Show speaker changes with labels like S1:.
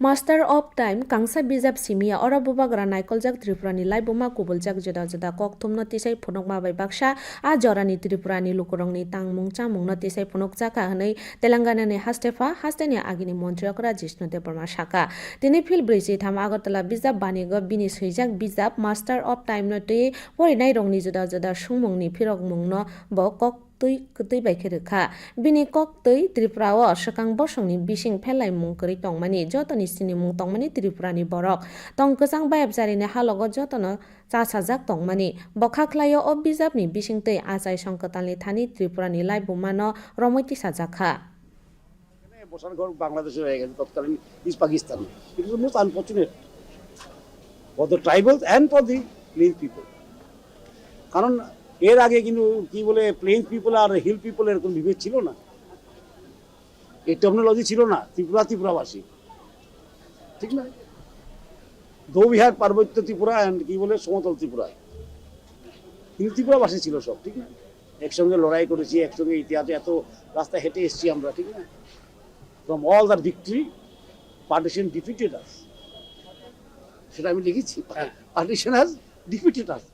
S1: Master of time কাংসা বিজাব সিমিয়া অরা বুবাগ্রা নাইকলজাক ত্রিপুরানি লাইবুমা কুবুলজাক জেদা জেদা কক থুমন তিসাই ফনক মাবাই বাকসা আ জরানি ত্রিপুরানি লুকুরংনি তাংমুং চামুংন তিসাই ফনক জাকা হনই তেলেঙ্গানানি হাস্তেফা হাস্তেনি আগিনি মন্ত্রকরা জিষ্ণু দেববর্মা শাখা তিনি ফিল ব্রিজি থাম আগরতলা বিজাব বানিগ বিনি সৈজাক বিজাব মাস্টার অফ টাইম নতে পরিনাই রংনি জুদা জুদা সুমুংনি ফিরক মুংন ব কক tui kwtui bai khe rwkha bini kok tui tripura o swkang bosongni bising phelai mung kwrwi tongmani jotoni sini mung tongmani tripurani borok tong kwchang bayapjarini halogo jotono chasajak tongmani bo khaklaio o bijabni bisingtui achai songkotani thani tripurani laibumano romoi tisajakha
S2: এখানে বসার ঘর বাংলাদেশে হয়ে গেছে তৎকালীন is Pakistan it is most unfortunate for the tribals and for the plain people কারণ এর আগে কিন্তু কি বলে প্লেন পিপল আর হিল পিপল এরকম বিভেদ ছিল না। এই টেকনোলজি ছিল না ত্রিপুরা ত্রিপুরাবাসী। ঠিক না? দো বিহার পার্বত্য ত্রিপুরা অ্যান্ড কি বলে সমতল ত্রিপুরা। কিন্তু ত্রিপুরাবাসী ছিল সব ঠিক না? একসঙ্গে লড়াই করেছি একসঙ্গে ইতিহাসে এত রাস্তা হেঁটে এসেছি আমরা ঠিক না? From all that victory, partition defeated us. সেটা আমি লিখেছি পার্টিশন has defeated us.